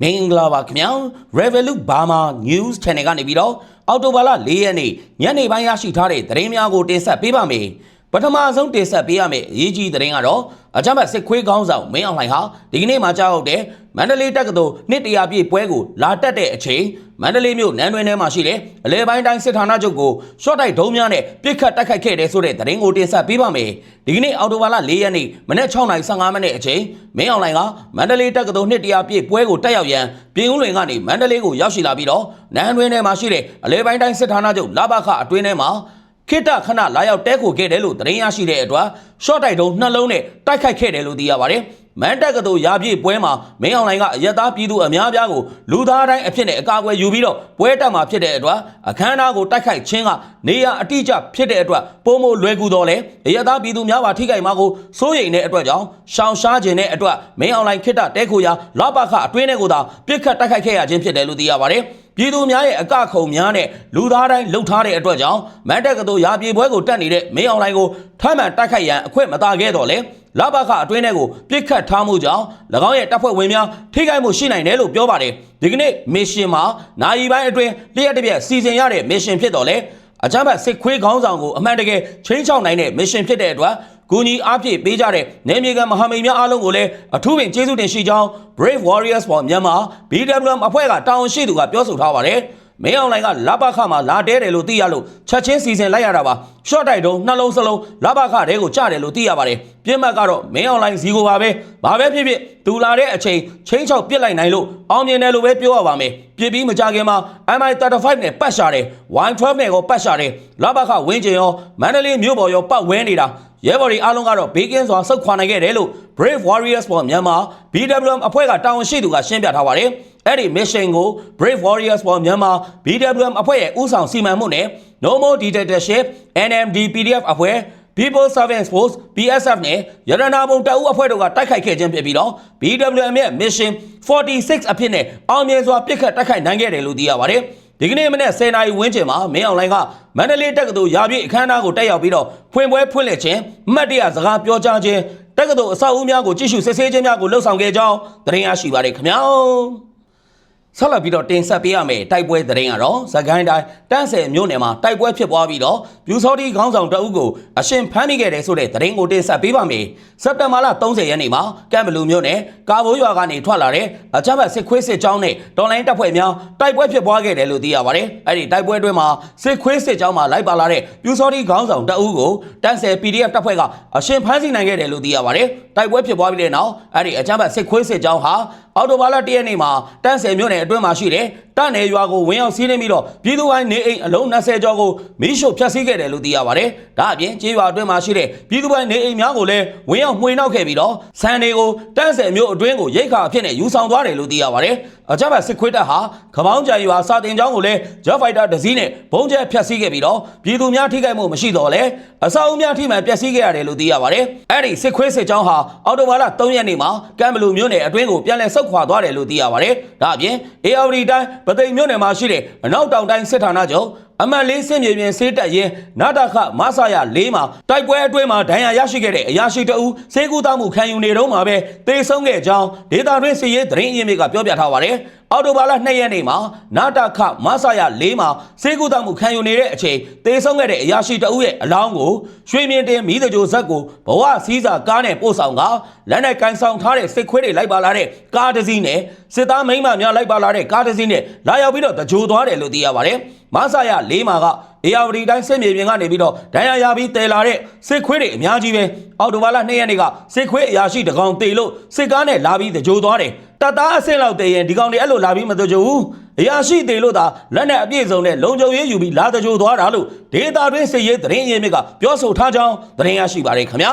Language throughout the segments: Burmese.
မင်္ဂလာပါခင်ဗျာ Revolut Burma News Channel ကနေပြီးတော့အော်တိုဘာလ၄ရက်နေ့ညနေပိုင်းရရှိထားတဲ့သတင်းများကိုတင်ဆက်ပေးပါမယ်ပထမဆုံးတင်ဆက်ပေးရမယ့်အရေးကြီးသတင်းကတော့အကြမ်းဖက်စစ်ခွေးကောင်းဆောင်မင်းအောင်လှိုင်ဟာဒီကနေ့မှကြောက်တဲ့မန္တလေးတက္ကသိုလ်နှစ်တရာပြည့်ပွဲကိုလာတက်တဲ့အချိန် မန္တလေးမြို့နန်းတွင်ထဲမှာရှိတဲ့အလဲပိုင်းတိုင်းစစ်ဌာနချုပ်ကိုရှော့တိုက်ဒုံးများနဲ့ပစ်ခတ်တိုက်ခိုက်ခဲ့တဲ့ဆိုတဲ့သတင်းကိုတင်ဆက်ပေးပါမယ်ဒီကနေ့အော်တိုဘာလ၄ရက်နေ့မနေ့6:15မိနစ်အချိန်မင်းအောင်လှိုင်ကမန္တလေးတက္ကသိုလ်နှစ်တရာပြည့်ပွဲကိုတက်ရောက်ရန်ပြင်ဦးလွင်ကနေမန္တလေးကိုရောက်ရှိလာပြီးတော့နန်းတွင်ထဲမှာရှိတဲ့အလဲပိုင်းတိုင်းစစ်ဌာနချုပ်လဘခအတွင်းထဲမှာခိတခဏလာရောက်တဲခိုခဲ့တယ်လို့သတင်းရရှိတဲ့အတွက်ရှော့တိုက်တုံးနှလုံးနဲ့တိုက်ခိုက်ခဲ့တယ်လို့သိရပါတယ်။ မန်တက်ကတော်ရာပြည့်ပွဲမှာမင်းအောင်လှိုင်ကအရက်သားပြည်သူအများပြားကိုလူသားတိုင်းအဖြစ်နဲ့အကာအကွယ်ယူပြီးတော့ပွဲတက်မှာဖြစ်တဲ့အတွက်အခမ်းအနားကိုတိုက်ခိုက်ခြင်းကနေရအတိအကျဖြစ်တဲ့အတွက်ပုံမလွယ်ကူတော့လေအရက်သားပြည်သူများပါထိခိုက်မှာကိုစိုးရိမ်တဲ့အတွက်ကြောင့်ရှောင်ရှားခြင်းတဲ့အတွက်မင်းအောင်လှိုင်ခိတတဲခိုရာလပခအတွင်းထဲကိုသာပြစ်ခတ်တိုက်ခိုက်ခဲ့ရခြင်းဖြစ်တယ်လို့သိရပါတယ်။ပြည်သူများရဲ့အကခုံများနဲ့လူသားတိုင်းလှုပ်ထားတဲ့အတွက်ကြောင့်မန်တက်ကတော်ရာပြေပွဲကိုတက်နေတဲ့မင်းအောင်လှိုင်ကိုထမ်းမှန်တိုက်ခိုက်ရန်အခွင့်မသာခဲ့တော့လေလဘခအတွင်းထဲကိုပြစ်ခတ်ထားမှုကြောင့်၎င်းရဲ့တပ်ဖွဲ့ဝင်များထိခိုက်မှုရှိနိုင်တယ်လို့ပြောပါတယ်ဒီကနေ့မစ်ရှင်မှာနိုင်ပိုင်းအတွင်းလျှက်တစ်ပြက်စီစဉ်ရတဲ့မစ်ရှင်ဖြစ်တော့လေအကြမ်းဖက်စစ်ခွေးခေါင်းဆောင်ကိုအမှန်တကယ်ချင်းချောက်နိုင်တဲ့မစ်ရှင်ဖြစ်တဲ့အတွက် ဂူညီအားဖြင့်ပေးကြတဲ့နေမြေကမဟာမိတ်များအားလုံးကိုလည်းအထူးပင်ကျေးဇူးတင်ရှိကြောင်း Brave Warriors for Myanmar BWM အဖွဲ့ကတာဝန်ရှိသူကပြောဆိုထားပါတယ်။ မင်းအောင်လိုင်ကလဘခမှာလာတဲတယ်လို့သိရလို့ချက်ချင်းစီစဉ်လိုက်ရတာပါ။ရှော့တိုက်တုံးနှလုံးစလုံးလဘခတဲကိုကြားတယ်လို့သိရပါတယ်။ပြင်းမှတ်ကတော့မင်းအောင်လိုင်ဇီကိုပါပဲ။ဘာပဲဖြစ်ဖြစ်သူလာတဲ့အချိန်ချင်းချောက်ပြစ်လိုက်နိုင်လို့အောင်မြင်တယ်လို့ပဲပြောရပါမယ်။ပြစ်ပြီးမကြခင်မှာ MI35 နဲ့ပတ်ရှာတယ်။ Y12 နဲ့ကိုပတ်ရှာတယ်။လဘခဝင်းကျင်ရောမန္တလေးမြို့ပေါ်ရောပတ်ဝဲနေတာ။ရဲဘော်တွေအားလုံးကတော့ဘေးကင်းစွာဆုတ်ခွာနိုင်ခဲ့တယ်လို့ Brave Warriors for Myanmar BWM အဖွဲ့ကတာဝန်ရှိသူကရှင်းပြထားပါတယ်။ အဲ့ဒီ mission ကို Brave Warriors for Myanmar BWM အဖွဲ့ရဲ့ဦးဆောင်စီမံမှုနဲ့ No More Dictatorship NMD PDF အဖွဲ့ People Service Force BSF နဲ့ရတနာပုံတပ်ဦးအဖွဲ့တို့ကတိုက်ခိုက်ခဲ့ခြင်းဖြစ်ပြီးတော့ BWM ရဲ့ mission 46အဖြစ်နဲ့အောင်မြင်စွာပြစ်ခတ်တိုက်ခိုက်နိုင်ခဲ့တယ်လို့သိရပါတယ်။ဒီကနေ့မနေ့10နာရီဝန်းကျင်မှာမင်းအောင်လိုင်ကမန္တလေးတက္ကသိုလ်ရာပြည့်အခမ်းအနားကိုတက်ရောက်ပြီးတော့ဖွင့်ပွဲဖွင့်လှစ်ခြင်းအမှတ်တရစကားပြောကြားခြင်းတက္ကသိုလ်အဆောက်အဦများကိုကြည့်ရှုစစ်ဆေးခြင်းများကိုလှုပ်ဆောင်ခဲ့ကြောင်းသတင်းရရှိပါတယ်ခင်ဗျာ ဆက်လက်ပြီးတော့တင်ဆက်ပေးရမယ်တိုက်ပွဲသတင်းကတော့သခိုင်းတိုင်းတန်းဆယ်မြို့နယ်မှာတိုက်ပွဲဖြစ်ပွားပြီးတော့ပြူစောတိခေါင်းဆောင်တအုပ်ကိုအရှင်ဖမ်းမိခဲ့တယ်ဆိုတဲ့သတင်းကိုတင်ဆက်ပေးပါမယ်စက်တင်ဘာလ30ရက်နေ့မှာကမ်ဘလူမြို့နယ်ကာဘိုးရွာကနေထွက်လာတဲ့အကြမ်းဖက်စစ်ခွေးစစ်ကြောင်းနဲ့တော်လိုင်းတပ်ဖွဲ့များတိုက်ပွဲဖြစ်ပွားခဲ့တယ်လို့သိရပါတယ်အဲ့ဒီတိုက်ပွဲအတွင်းမှာစစ်ခွေးစစ်ကြောင်းမှာလိုက်ပါလာတဲ့ပြူစောတိခေါင်းဆောင်တအုပ်ကိုတန်းဆယ် PDF တပ်ဖွဲ့ကအရှင်ဖမ်းဆီးနိုင်ခဲ့တယ်လို့သိရပါတယ်တိုက်ပွဲဖြစ်ပွားပြီးတဲ့နောက်အဲ့ဒီအကြမ်းဖက်စစ်ခွေးစစ်ကြောင်းဟာအော်တိုဘာလ၁ရက်နေ့မှာတန်းဆယ်မြို့နယ်အတွင်းမှာရှိတဲ့တန်းနယ်ရွာကိုဝင်ရောက်စီးနှင်းပြီးတော့ပြည်သူပိုင်းနေအိမ်အလုံး20ကျော်ကိုမီးရှို့ဖျက်ဆီးခဲ့တယ်လို့သိရပါတယ်။ဒါအပြင်ကျေးရွာအတွင်းမှာရှိတဲ့ပြည်သူပိုင်းနေအိမ်များကိုလည်းဝင်ရောက်မှွေနှောက်ခဲ့ပြီးတော့ဆန်တွေကိုတန်းဆယ်မြို့အတွင်းကိုရိတ်ခါအဖြစ်နဲ့ယူဆောင်သွားတယ်လို့သိရပါတယ်။ အကြမ်းဖက်စစ်ခွေးတပ်ဟာခမောင်းကြံရွာစာတင်ကျောင်းကိုလည်း Jet Fighter တစ်စီးနဲ့ဘုံကျဲဖျက်ဆီးခဲ့ပြီးတော့ပြည်သူများထိခိုက်မှုမရှိတော့လဲအဆောက်အဦများထိမှန်ပျက်စီးခဲ့ရတယ်လို့သိရပါတယ်။အဲ့ဒီစစ်ခွေးစစ်ကြောင်းဟာအော်တိုဘာလ3ရက်နေ့မှာကမ်ဘလူမြို့နယ်အတွင်းကိုပြန်လည်ဆုတ်ခွာသွားတယ်လို့သိရပါတယ်။ဒါအပြင် ARD တိုင်းပသိမ်မြို့နယ်မှာရှိတဲ့အနောက်တောင်တိုင်းစစ်ဌာနချုပ် အမှတ်လေးစင်မြေပြင်စေးတက်ရင်နာတခမဆာရ၄မှာတိုက်ပွဲအတွင်းမှာဒဏ်ရာရရှိခဲ့တဲ့အရာရှိတအူးစေကူတောမှုခံယူနေတော့မှာပဲတေဆုံးခဲ့ကြောင်းဒေတာတွင်းစီရေးသတင်းအရင်းမြစ်ကပြောပြထားပါတယ်အော်တိုဘာလ2ရက်နေ့မှာနာတခမဆာရ၄မှာစေကူတောမှုခံယူနေတဲ့အချိန်တေဆုံးခဲ့တဲ့အရာရှိတအူးရဲ့အလောင်းကိုရွှေမြင့်တင်မိသကြိုဇက်ကိုဘဝစည်းစာကားနဲ့ပို့ဆောင်ကလက်နဲ့ကန်ဆောင်ထားတဲ့စစ်ခွေးတွေလိုက်ပါလာတဲ့ကားတစ်စီးနဲ့စစ်သားမိန်းမများလိုက်ပါလာတဲ့ကားတစ်စီးနဲ့လာရောက်ပြီးတော့တကြိုသွားတယ်လို့သိရပါတယ် မဆာရ၄မှာကအေယာဝတီတိုင်းစစ်မြေပြင်ကနေပြီးတော့ဒဏ်ရာရပြီးတည်လာတဲ့စစ်ခွေးတွေအများကြီးပဲအော်တိုဘာလ2ရက်နေ့ကစစ်ခွေးအရာရှိတကောင်တေလို့စစ်ကားနဲ့လာပြီးတကြိုသွားတယ်တပ်သားအဆင့်လောက်တည်ရင်ဒီကောင်တွေအဲ့လိုလာပြီးမတကြိုဘူးအရာရှိတေလို့သာလက်နဲ့အပြည့်စုံနဲ့လုံခြုံရေးယူပြီးလာတကြိုသွားတာလို့ဒေတာတွင်းစစ်ရေးသတင်းရင်းမြစ်ကပြောဆိုထားကြောင်းသတင်းရရှိပါတယ်ခင်ဗျာ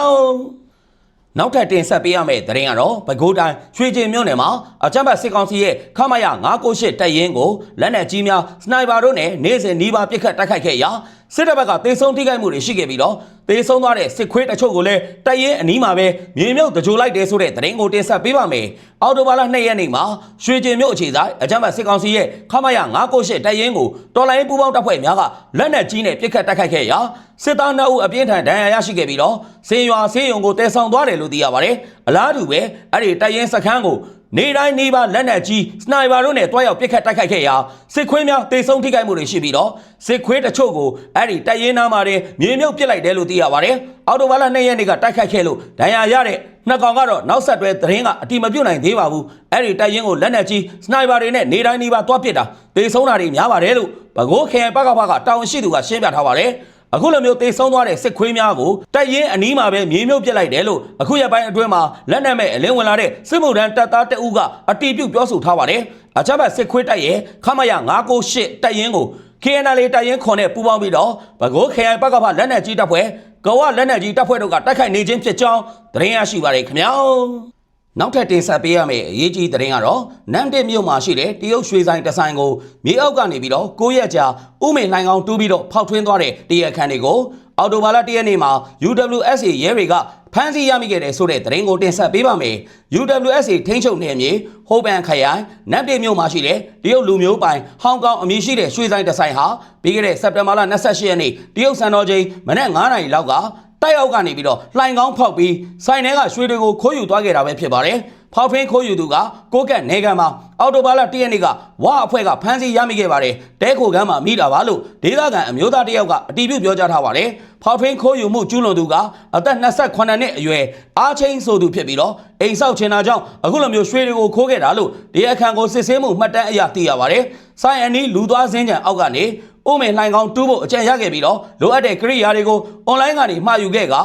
နောက်ထပ်တင်ဆက်ပေးရမယ့်သတင်းကတော့ပဲခူးတိုင်းရွှေကျင်မြို့နယ်မှာအကြမ်းဖက်စစ်ကောင်စီရဲ့ခမရ998တပ်ရင်းကိုလက်နက်ကြီးများစနိုက်ပါတို့နဲ့နေစဉ်နီးပါးပစ်ခတ်တိုက်ခိုက်ခဲ့ရာ စစ်တပ်ဘက်ကတေဆုံးထိခိုက်မှုတွေရှိခဲ့ပြီးတော့တေဆုံးသွားတဲ့စစ်ခွေးတချို့ကိုလည်းတပ်ရင်းအနီးမှာပဲမြေမြုပ်တကြိုလိုက်တယ်ဆိုတဲ့သတင်းကိုတင်ဆက်ပေးပါမယ်။အော်တိုဘာလ2ရက်နေ့မှာရွှေကျင်မြို့အခြေဆိုင်အကြမ်းဖက်စစ်ကောင်စီရဲ့ခမရ998တပ်ရင်းကိုတော်လိုင်းပူပေါင်းတပ်ဖွဲ့များကလက်နက်ကြီးနဲ့ပစ်ခတ်တိုက်ခိုက်ခဲ့ရာစစ်သား2ဦးအပြင်းထန်ဒဏ်ရာရရှိခဲ့ပြီးတော့စင်ရွာဆေးရုံကိုတည်ဆောင်သွားတယ်လို့သိရပါတယ်။အလားတူပဲအဲ့ဒီတပ်ရင်းစခန်းကို နေတိုင်းနေပါလက်နက်ကြီးစနိုက်ပါတို့နဲ့တွားရောက်ပစ်ခတ်တိုက်ခိုက်ခဲ့ရာစစ်ခွေးများတေဆုံးထိခိုက်မှုတွေရှိပြီးတော့စစ်ခွေးတချို့ကိုအဲ့ဒီတိုက်ရင်နာမှာတွေမြေမြုပ်ပစ်လိုက်တယ်လို့သိရပါတယ်အော်တိုဘာလ2ရက်နေ့ကတိုက်ခိုက်ခဲ့လို့ဒဏ်ရာရတဲ့နှစ်ကောင်ကတော့နောက်ဆက်တွဲသတင်းကအတိမပြုတ်နိုင်သေးပါဘူးအဲ့ဒီတိုက်ရင်ကိုလက်နက်ကြီးစနိုက်ပါတွေနဲ့နေတိုင်းနေပါတွားပစ်တာတေဆုံးတာတွေများပါတယ်လို့ဘကိုးခရိုင်ပကဖကတာဝန်ရှိသူကရှင်းပြထားပါတယ် အခုလိုမျိုးတေဆုံးသွားတဲ့စစ်ခွေးများကိုတိုက်ရင်အနီးမှာပဲမြေမြုပ်ပစ်လိုက်တယ်လို့အခုရက်ပိုင်းအတွင်းမှာလက်နက်မဲ့အလင်းဝင်လာတဲ့စစ်မှုထမ်းတပ်သားတအုပ်ကအတီးပြုတ်ပြောဆိုထားပါတယ်အကြမ်းဖက်စစ်ခွေးတိုက်ရဲ့ခမရ998တိုက်ရင်ကို KNL တိုက်ရင်ခွန်နဲ့ပူးပေါင်းပြီးတော့ဘကိုးခရိုင်ပကဖလက်နက်ကြီးတပ်ဖွဲ့ကဝလက်နက်ကြီးတပ်ဖွဲ့တို့ကတိုက်ခိုက်နေခြင်းဖြစ်ကြောင်းသတင်းရရှိပါတယ်ခင်ဗျာ နောက်ထပ်တင်ဆက်ပေးရမယ့်အရေးကြီးသတင်းကတော့နမ်တက်မြို့မှာရှိတဲ့တရုတ်ရွှေဆိုင်တဆိုင်ကိုမြေအောက်ကနေပြီးတော့9ရက်ကြာဥမင်လှိုင်ကောင်တူးပြီးတော့ဖောက်ထွင်းသွားတဲ့တရက်ခန့်တွေကိုအော်တိုဘာလ1ရက်နေ့မှာ UWSA ရဲတွေကဖမ်းဆီးရမိခဲ့တဲ့ဆိုတဲ့သတင်းကိုတင်ဆက်ပေးပါမယ်။ UWSA ထိန်းချုပ်နယ်မြေဟိုဘန်ခရိုင်နမ်တေမြို့မှာရှိတဲ့တရုတ်လူမျိုးပိုင်ဟောင်ကောင်အမည်ရှိတဲ့ရွှေဆိုင်တစ်ဆိုင်ဟာပြီးခဲ့တဲ့စက်တင်ဘာလ28ရက်နေ့တရုတ်စံတော်ချိန်မနက်9:00နာရီလောက်က တိုက်အောက်ကနေပြီးတော့လှိုင်ကောင်းဖောက်ပြီးဆိုင်ထဲကရွှေတွေကိုခိုးယူသွားခဲ့တာပဲဖြစ်ပါတယ်။ဖောက်ထွင်းခိုးယူသူကကိုကက်နေကန်မှာအော်တိုဘာလ1ရက်နေ့ကဝါအဖွဲ့ကဖမ်းဆီးရမိခဲ့ပါတယ်။တဲခိုကမ်းမှာမိတာပါလို့ဒေသခံအမျိုးသားတစ်ယောက်ကအတည်ပြုပြောကြားထားပါတယ်။ဖောက်ထွင်းခိုးယူမှုကျူးလွန်သူကအသက်28နှစ်အရွယ်အားချင်းဆိုသူဖြစ်ပြီးတော့အိမ်ဆောက်ချင်တာကြောင့်အခုလိုမျိုးရွှေတွေကိုခိုးခဲ့တာလို့ဒီအခန့်ကိုစစ်ဆေးမှုမှတ်တမ်းအရသိရပါတယ်။ဆိုင်အနီးလူသွားစင်းကြံအောက်ကနေ ဥမင်လှိုင်ကောင်းတူးဖို့အကြံရခဲ့ပြီးတော့လိုအပ်တဲ့ကိရိယာတွေကိုအွန်လိုင်းကနေမှာယူခဲ့က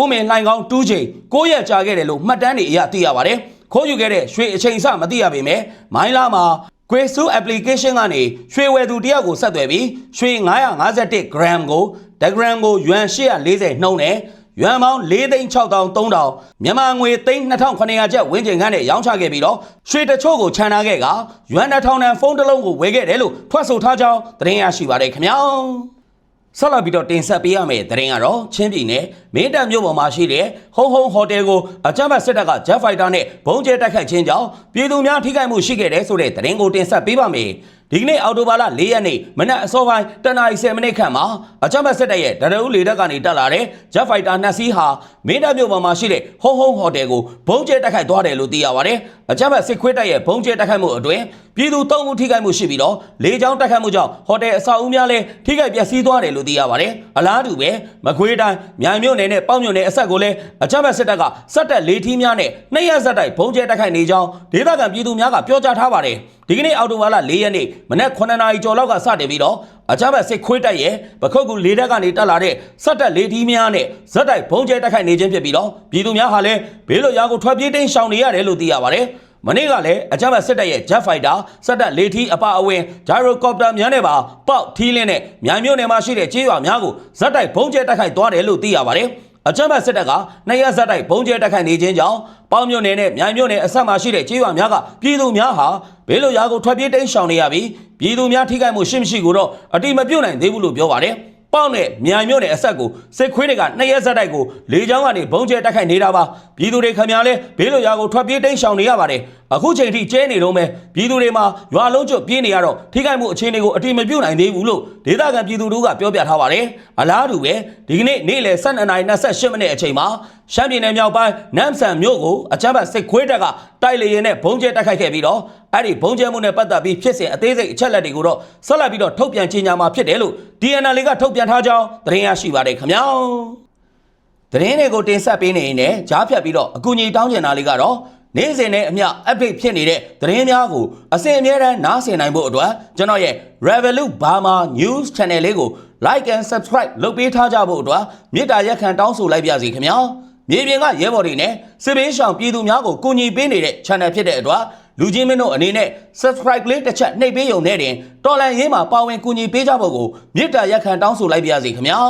ဥမင်လှိုင်ကောင်းတူးချိန်9ရက်ကြာခဲ့တယ်လို့မှတ်တမ်းတွေအရသိရပါတယ်။ခိုးယူခဲ့တဲ့ရွှေအချိန်စမသိရပေမဲ့မိုင်းလာမှာ Queso application ကနေရွှေဝယ်သူတယောက်ကိုဆက်သွယ်ပြီးရွှေ951 gram ကို1 gram ကိုယွမ်840နှုန်းနဲ့ ယွမ်ပေါင်း4,6300မြန်မာငွေ3,2900ကျပ်ဝန်းကျင်ခန့်နဲ့ရောင်းချခဲ့ပြီးတော့ရွှေတချို့ကိုခြံထားခဲ့ကယွမ်2000တန်ဖုန်းတစ်လုံးကိုဝယ်ခဲ့တယ်လို့ထွက်ဆိုထားကြောင်းသတင်းရရှိပါတယ်ခင်ဗျာဆက်လက်ပြီးတော့တင်ဆက်ပေးရမယ့်သတင်းကတော့ချင်းပြည်နယ်မင်းတပ်မြို့ပေါ်မှာရှိတဲ့ဟုံဟုံဟိုတယ်ကိုအကြမ်းဖက်စစ်တပ်က Jet Fighter နဲ့ဘုံကျဲတိုက်ခိုက်ခြင်းကြောင့်ပြည်သူများထိခိုက်မှုရှိခဲ့တဲ့ဆိုတဲ့သတင်းကိုတင်ဆက်ပေးပါမယ်။ ဒီကနေ့အော်တိုဘာလ၄ရက်နေ့မနက်အစောပိုင်းတနာရီ10မိနစ်ခန့်မှာအကြမ်းဖက်စစ်တပ်ရဲ့ဒရဦးလေတပ်ကနေတက်လာတဲ့ Jet Fighter နှစ်စီးဟာမင်းတပ်မြို့ပေါ်မှာရှိတဲ့ဟုံဟုံဟိုတယ်ကိုဘုံကျဲတိုက်ခိုက်သွားတယ်လို့သိရပါတယ်။အကြမ်းဖက်စစ်ခွေးတပ်ရဲ့ဘုံကျဲတိုက်ခိုက်မှုအတွင်းပြည်သူ၃ဦးထိခိုက်မှုရှိပြီးတော့လေကြောင်းတိုက်ခိုက်မှုကြောင့်ဟိုတယ်အဆောက်အဦများလည်းထိခိုက်ပျက်စီးသွားတယ်လို့သိရပါတယ်။အလားတူပဲမကွေးတိုင်းမြိုင်မြို့နယ်နဲ့ပေါ့မြို့နယ်အဆက်ကိုလည်းအကြမ်းဖက်စစ်တပ်ကစက်တက်လေးထီးများနဲ့နှစ်ရက်ဆက်တိုက်ဘုံကျဲတိုက်ခိုက်နေကြောင်းဒေသခံပြည်သူများကပြောကြားထားပါတယ်။ ဒီကနေ့အောက်တိုဘာလ၄ရက်နေ့မနက်9နာရီကျော်လောက်ကစတင်ပြီးတော့အကြမ်းဖက်စစ်ခွေးတက်ရဲ့ပခုတ်ကူလေးတက်ကနေတက်လာတဲ့စက်တက်လေးထီးများနဲ့ဇက်တိုက်ဘုံကျဲတိုက်ခိုက်နေခြင်းဖြစ်ပြီးတော့ပြည်သူများဟာလည်းဘေးလွတ်ရာကိုထွက်ပြေးတိမ်းရှောင်နေရတယ်လို့သိရပါတယ်။မနေ့ကလည်းအကြမ်းဖက်စစ်တပ်ရဲ့ Jet Fighter စက်တပ်လေထီးအပအဝင် Gyrocopter များနဲ့ပါပေါက်ထီးလင်းနဲ့မြိုင်မြို့နယ်မှာရှိတဲ့ကျေးရွာများကိုဇက်တိုက်ဘုံကျဲတိုက်ခိုက်သွားတယ်လို့သိရပါတယ်။ အကြမ်းဖက်စစ်တပ်ကနှစ်ရက်ဇက်တိုက်ဘုံကျဲတိုက်ခိုက်နေခြင်းကြောင့်ပေါင်းမြို့နယ်နဲ့မြိုင်မြို့နယ်အဆက်မှာရှိတဲ့ကျေးရွာများကပြည်သူများဟာဘေးလွတ်ရာကိုထွက်ပြေးတိမ်းရှောင်နေရပြီးပြည်သူများထိခိုက်မှုရှိမရှိကိုတော့အတိမပြုတ်နိုင်သေးဘူးလို့ပြောပါတယ်။ ပေါက်နဲ့မြိုင်မြို့နယ်အဆက်ကိုစစ်ခွေးတွေကနှစ်ရက်ဆက်တိုက်ကိုလေကြောင်းကနေဘုံကျဲတိုက်ခိုက်နေတာပါပြည်သူတွေခင်ဗျားလဲဘေးလွတ်ရာကိုထွက်ပြေးတိမ်းရှောင်နေရပါတယ်အခုချိန်ထိကျဲနေတော့မယ်ပြည်သူတွေမှာရွာလုံးကျွတ်ပြေးနေရတော့ထိခိုက်မှုအခြေအနေကိုအတိမပြုတ်နိုင်သေးဘူးလို့ဒေသခံပြည်သူတို့ကပြောပြထားပါတယ်အလားတူပဲဒီကနေ့နေ့လယ်12:28မိနစ်အချိန်မှာရှမ်းပြည်နယ်မြောက်ပိုင်းနမ်ဆန်မြို့ကိုအကြမ်းဖက်စစ်ခွေးတပ်ကတိုက်လေရင်နဲ့ဘုံကျဲတိုက်ခိုက်ခဲ့ပြီးတော့အဲ့ဒီဘုံကျဲမှုနဲ့ပတ်သက်ပြီးဖြစ်စဉ်အသေးစိတ်အချက်လက်တွေကိုတော့ဆက်လက်ပြီးတော့ထုတ်ပြန်ကြေညာမှာဖြစ်တယ်လို့ DNL ကထုတ်ပြန်ထားကြောင်းသတင်းရရှိပါတယ်ခင်ဗျာသတင်းတွေကိုတင်ဆက်ပေးနေရင်လည်းကြားဖြတ်ပြီးတော့အကူအညီတောင်းကျင်တာလေးကတော့နေ့စဉ်နဲ့အမျှ update ဖြစ်နေတဲ့သတင်းများကိုအစဉ်အမြဲတမ်းနားဆင်နိုင်ဖို့အတွက်ကျွန်တော်ရဲ့ Revolut Burma News Channel လေးကို like and subscribe လုပ်ပေးထားကြဖို့အတွက်မေတ္တာရက်ခံတောင်းဆိုလိုက်ပါစီခင်ဗျာမြေပြင်ကရဲဘော်တွေနဲ့စစ်ဘေးရှောင်ပြည်သူများကိုကူညီပေးနေတဲ့ channel ဖြစ်တဲ့အတွက် လူချင်းမင်းတို့အနေနဲ့ subscribe လေးတစ်ချက်နှိပ်ပေးရုံနဲ့တင်တော်လန်ရေးမှာပါဝင်ကူညီပေးကြဖို့ကိုမေတ္တာရက်ခံတောင်းဆိုလိုက်ပါစီခင်ဗျာ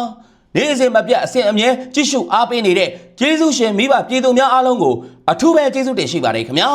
နေ့စဉ်မပြတ်အစဉ်အမြဲကြည့်ရှုအားပေးနေတဲ့ကျေးဇူးရှင်မိဘပြည်သူများအားလုံးကိုအထူးပဲကျေးဇူးတင်ရှိပါတယ်ခင်ဗျာ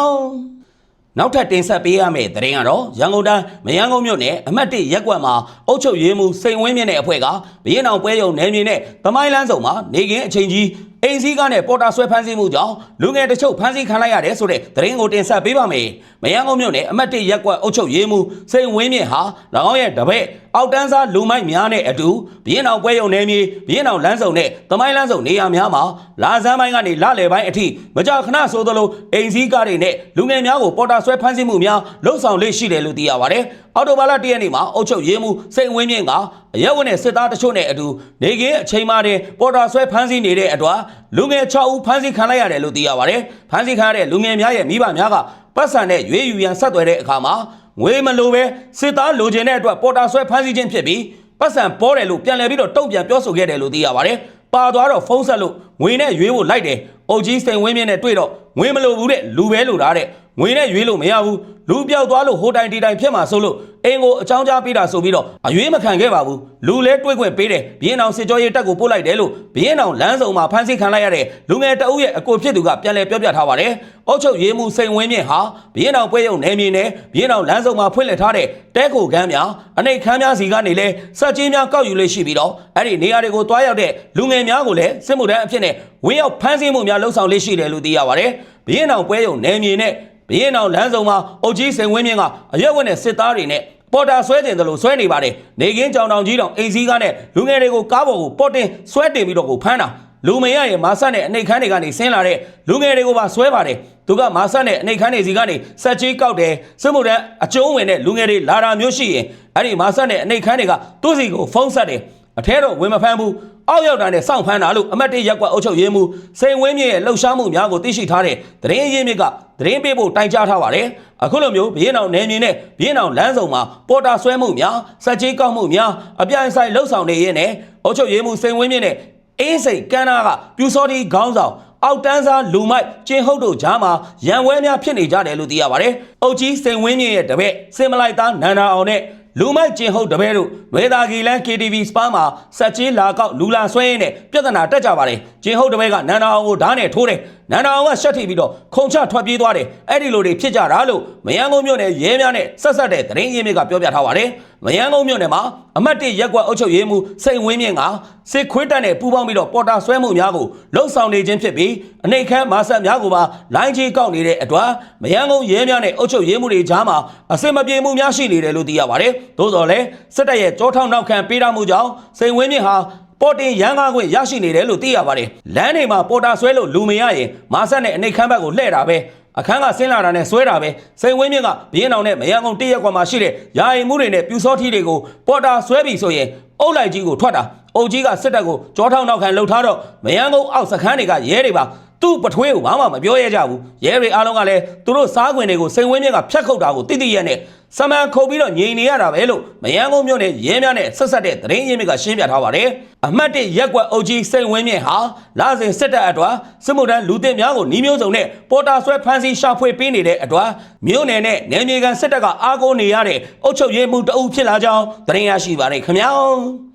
နောက်ထပ်တင်ဆက်ပေးရမယ့်သတင်းကတော့ရန်ကုန်တိုင်းမရန်ကုန်မြို့နယ်အမှတ်၁ရက်ကွက်မှာအုတ်ချုပ်ရေးမှုစိန်ဝင်းမြင့်တဲ့အဖွဲ့ကဘရင်အောင်ပွဲရုံနယ်မြေနဲ့သမိုင်းလန်းဆောင်မှာနေကင်းအချိန်ကြီး အိမ်စည်းကားနဲ့ပေါ်တာဆွဲဖမ်းဆီးမှုကြောင့်လူငယ်တချို့ဖမ်းဆီးခံလိုက်ရတယ်ဆိုတဲ့သတင်းကိုတင်ဆက်ပေးပါမယ်။မယန်းကုန်းမြို့နယ်အမတ်တစ်ရက်ကွက်အုပ်ချုပ်ရေးမှူးစိန်ဝင်းမြင့်ဟာ၎င်းရဲ့တပည့်အောက်တန်းစားလူမိုက်များနဲ့အတူဘင်းအောင်ပွဲရုံနယ်မြေဘင်းအောင်လမ်းစုံနဲ့တမိုင်းလမ်းစုံနေရာများမှာလာဇန်းပိုင်းကနေလလယ်ပိုင်းအထိမကြာခဏဆိုသလိုအိမ်စည်းကားတွေနဲ့လူငယ်များကိုပေါ်တာဆွဲဖမ်းဆီးမှုများလှုပ်ဆောင်လေးရှိတယ်လို့သိရပါတယ်။အော်တိုဘာလ၁ရက်နေ့မှာအုပ်ချုပ်ရေးမှူးစိန်ဝင်းမြင့်ကအရက်ဝတ်နဲ့စစ်သားတချို့နဲ့အတူနေကင်းအချိန်မှတင်ပေါ်တာဆွဲဖမ်းဆီးနေတဲ့အတွက်လူငယ်6ဦးဖမ်းဆီးခံလိုက်ရတယ်လို့သိရပါတယ်။ဖမ်းဆီးခံရတဲ့လူငယ်များရဲ့မိဘများကပတ်စံနဲ့ရွေးယူရန်ဆက်သွယ်တဲ့အခါမှာငွေမလိုပဲစစ်သားလိုချင်တဲ့အတွက်ပေါ်တာဆွဲဖမ်းဆီးခြင်းဖြစ်ပြီးပတ်စံပေါ်တယ်လို့ပြန်လည်ပြီးတော့တုံ့ပြန်ပြောဆိုခဲ့တယ်လို့သိရပါတယ်။ပါသွားတော့ဖုန်းဆက်လို့ငွေနဲ့ရွေးဖို့လိုက်တယ်။အုတ်ကြီးစိန်ဝင်းမြင့်နဲ့တွေ့တော့ ငွေမလိုဘူးတဲ့လူပဲလိုတာတဲ့ငွေနဲ့ရွေးလို့မရဘူးလူပြောက်သွားလို့ဟိုတိုင်ဒီတိုင်ဖြစ်မှာဆိုလို့အင်းကိုအချောင်းကြားပေးတာဆိုပြီးတော့အရွေးမခံခဲ့ပါဘူးလူလဲတွေးခွင့်ပေးတယ်ဘင်းအောင်စစ်ကြောရေးတက်ကိုပို့လိုက်တယ်လို့ဘင်းအောင်လမ်းစုံမှာဖမ်းဆီးခံလိုက်ရတဲ့လူငယ်တအုပ်ရဲ့အကိုဖြစ်သူကပြန်လည်ပြောပြထားပါတယ်အုတ်ချုပ်ရေးမှုစိန်ဝင်းမြင့်ဟာဘင်းအောင်ပွဲရုံနယ်မြေနဲ့ဘင်းအောင်လမ်းစုံမှာဖွင့်လှစ်ထားတဲ့တဲကိုကမ်းများအနေခမ်းများစီကနေလဲစက်ကြီးများကောက်ယူလေးရှိပြီးတော့အဲ့ဒီနေရာတွေကိုတွားရောက်တဲ့လူငယ်များကိုလည်းစစ်မှုထမ်းအဖြစ်နဲ့ဝင်းရောက်ဖမ်းဆီးမှုများလှုပ်ဆောင်လေးရှိတယ်လို့သိရပါတယ် ဘင်းအောင်ပွဲရုံနယ်မြေနဲ့ဘင်းအောင်လမ်းစုံမှာအုတ်ကြီးစိန်ဝင်းမြင့်ကအရက်ဝက်နဲ့စစ်သားတွေနဲ့ပေါ်တာဆွဲတင်တယ်လို့ဆွဲနေပါတယ်နေကင်းကြောင်တောင်ကြီးတောင်အိမ်စည်းကားနဲ့လူငယ်တွေကိုကားပေါ်ကိုပေါ်တင်ဆွဲတင်ပြီးတော့ကိုဖမ်းတာလူမရရဲ့မာဆက်နဲ့အနေခန်းတွေကနေဆင်းလာတဲ့လူငယ်တွေကိုပါဆွဲပါတယ်သူကမာဆက်နဲ့အနေခန်းတွေစီကနေစက်ကြီးကောက်တယ်စစ်မှုထမ်းအကျုံးဝင်တဲ့လူငယ်တွေလာတာမျိုးရှိရင်အဲ့ဒီမာဆက်နဲ့အနေခန်းတွေကသူ့စီကိုဖုံးဆက်တယ် အထဲတော့ဝင်မဖမ်းဘူးအောက်ရောက်တာနဲ့စောင့်ဖမ်းတာလို့အမတ်တေရက်ကွက်အုပ်ချုပ်ရေးမှူးစိန်ဝင်းမြင့်ရဲ့လှုပ်ရှားမှုများကိုသိရှိထားတဲ့သတင်းရင်းမြစ်ကသတင်းပေးဖို့တိုင်ကြားထားပါတယ်အခုလိုမျိုးဘင်းအောင်နယ်မြေနဲ့ဘင်းအောင်လမ်းစုံမှာပေါ်တာဆွဲမှုများစက်ကြီးကောက်မှုများအပြိုင်ဆိုင်လှုပ်ဆောင်နေရင်းနဲ့အုပ်ချုပ်ရေးမှူးစိန်ဝင်းမြင့်နဲ့အေးစိတ်ကန်းနာကပြူစောတီခေါင်းဆောင်အောက်တန်းစားလူမိုက်ကျင်းဟုတ်တို့ကြားမှာရန်ဝဲများဖြစ်နေကြတယ်လို့သိရပါတယ်။အုတ်ကြီးစိန်ဝင်းမြင့်ရဲ့တပည့်စင်မလိုက်သားနန္ဒာအောင်နဲ့ လူမိုက်ကျင်ဟုတ်တပည့်တို့ဝေသာဂီလန် KTV စပါမှာစက်ကြီးလာကောက်လူလာဆွဲရင်းနဲ့ပြဿနာတက်ကြပါတယ်ကျင်ဟုတ်တပည့်ကနန္ဒာအောင်ကိုဓာတ်နဲ့ထိုးတယ်နန္ဒာအောင်ကရှက်ထိပြီးတော့ခုံချထွက်ပြေးသွားတယ်အဲ့ဒီလိုတွေဖြစ်ကြတာလို့မယန်းကုန်းမြို့နယ်ရဲများနဲ့ဆက်ဆက်တဲ့သတင်းရင်းမြစ်ကပြောပြထားပါတယ် မယန်းကုန်းမြို့နယ်မှာအမတ်တစ်ရက်ကွက်အုပ်ချုပ်ရေးမှူးစိန်ဝင်းမြင့်ကစစ်ခွေးတပ်နဲ့ပူးပေါင်းပြီးတော့ပေါ်တာဆွဲမှုများကိုလှုပ်ဆောင်နေခြင်းဖြစ်ပြီးအနေခမ်းမာဆက်များကိုပါလိုင်းကြီးကောက်နေတဲ့အတွက်မယန်းကုန်းရဲများနဲ့အုပ်ချုပ်ရေးမှုတွေကြားမှာအစင်မပြေမှုများရှိနေတယ်လို့သိရပါတယ်။သို့တော်လည်းစစ်တပ်ရဲ့ကြောထောက်နောက်ခံပေးထားမှုကြောင့်စိန်ဝင်းမြင့်ဟာပေါ်တင်ရန်ကားခွင့်ရရှိနေတယ်လို့သိရပါတယ်။လမ်းတွေမှာပေါ်တာဆွဲလို့လူမရရင်မာဆက်နဲ့အနေခမ်းဘက်ကိုလှည့်တာပဲ။ အခန်းကဆင်းလာတာနဲ့ဆွဲတာပဲစိန်ဝင်းမြင့်ကဘင်းအောင်နဲ့မယန်းကုန်းတရက်ကွာမှာရှိတဲ့ယာယီမှုတွေနဲ့ပြူစောထီတွေကိုပေါ်တာဆွဲပြီဆိုရင်အုတ်လိုက်ကြီးကိုထွက်တာအုတ်ကြီးကစစ်တပ်ကိုကြောထောက်နောက်ခံလှုပ်ထားတော့မယန်းကုန်းအောက်စခန်းတွေကရဲတွေပါ သူ့ပထွေးကိုဘာမှမပြောရကြဘူးရဲတွေအားလုံးကလည်းသူတို့စားခွင်တွေကိုစိန်ဝင်းမြင့်ကဖြတ်ခုတ်တာကိုတိတိရက်နဲ့စမန်ခုတ်ပြီးတော့ငြိမ်နေရတာပဲလို့မယန်းကုန်းမြို့နယ်ရဲများနဲ့ဆက်ဆက်တဲ့သတင်းရင်းမြစ်ကရှင်းပြထားပါတယ်အမှတ်၁ရက်ကွက်အုပ်ကြီးစိန်ဝင်းမြင့်ဟာလာစဉ်စစ်တပ်အတွက်စစ်မှုထမ်းလူသစ်များကိုနှီးမျိုးစုံနဲ့ပေါ်တာဆွဲဖမ်းဆီးရှာဖွေပေးနေတဲ့အတွက်မြို့နယ်နဲ့နယ်မြေကန်စစ်တပ်ကအားကိုးနေရတဲ့အုပ်ချုပ်ရေးမှုတအုပ်ဖြစ်လာကြောင်းသတင်းရရှိပါတယ်ခင်ဗျာ